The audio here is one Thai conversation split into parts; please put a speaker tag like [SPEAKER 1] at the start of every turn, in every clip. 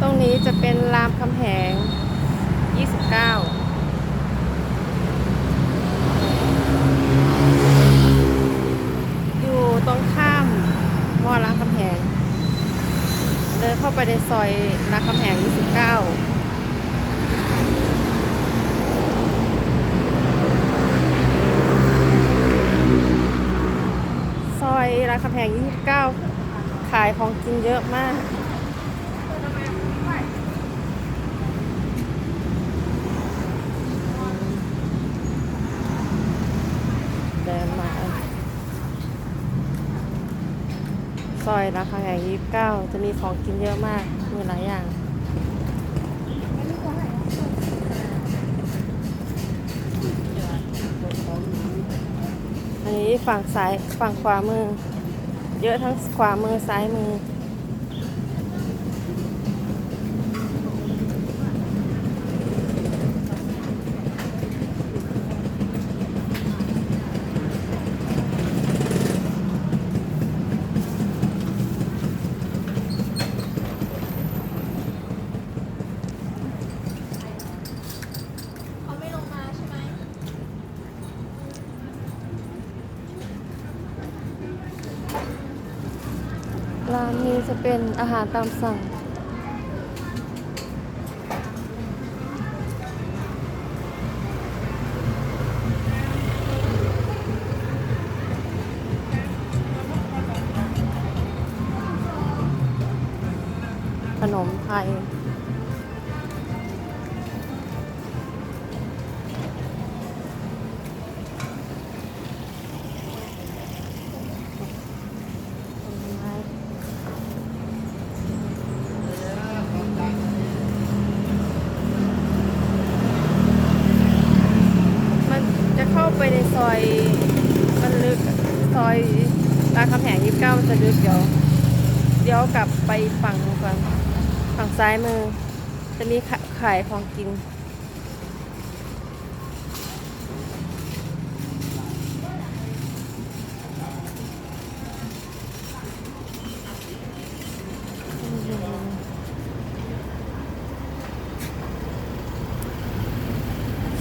[SPEAKER 1] ตรงนี้จะเป็นรามคำแหง 29อยู่ตรงข้ามมอรามคำแหง เดินเข้าไปในซอยรามคำแหง 29ซอยรามคำแหง 29 ขายของกินเยอะมาก เดินมา ซอยราคาแหง29จะมีของกินเยอะมาก มีหลายอย่างอันนี้ฝั่งซ้ายฝั่งขวามือ เยอะทั้งขวามือซ้ายมือ
[SPEAKER 2] เขาไม่ลงมาใช่ไหม
[SPEAKER 1] ร้านนี้จะเป็นอาหารตามสั่ง ขนมไทย รามคำแหงยี่สิบเก้าจะลึกเดี๋ยวเดี๋ยวกลับไปฝั่งนู้นก่อนฝั่งซ้ายมือ จะมีขขายของกิน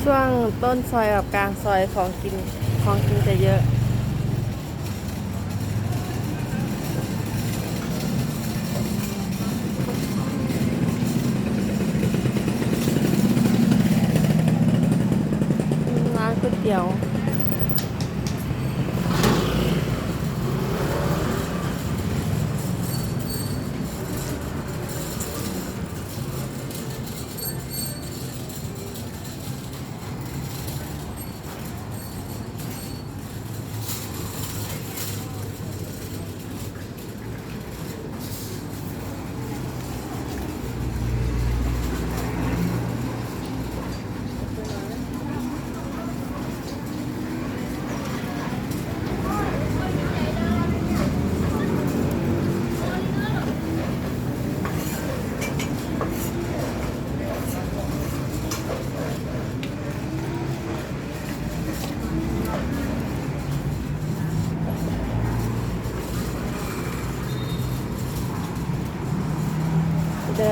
[SPEAKER 1] ช่วงต้นซอยกับกลางซอยของกินของกินจะเยอะ ร้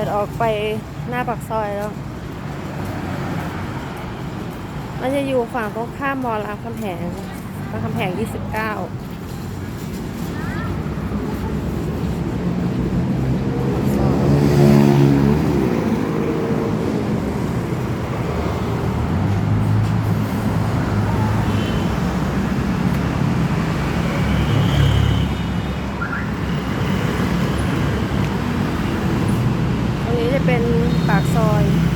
[SPEAKER 1] ดินออกไปหน้าปากซอยแล้ว มันจะอยู่ฝั่งตรงข้ามมอรามคำแหงรามคำแหง 29 ตรงนี้จะเป็นปาก ซอย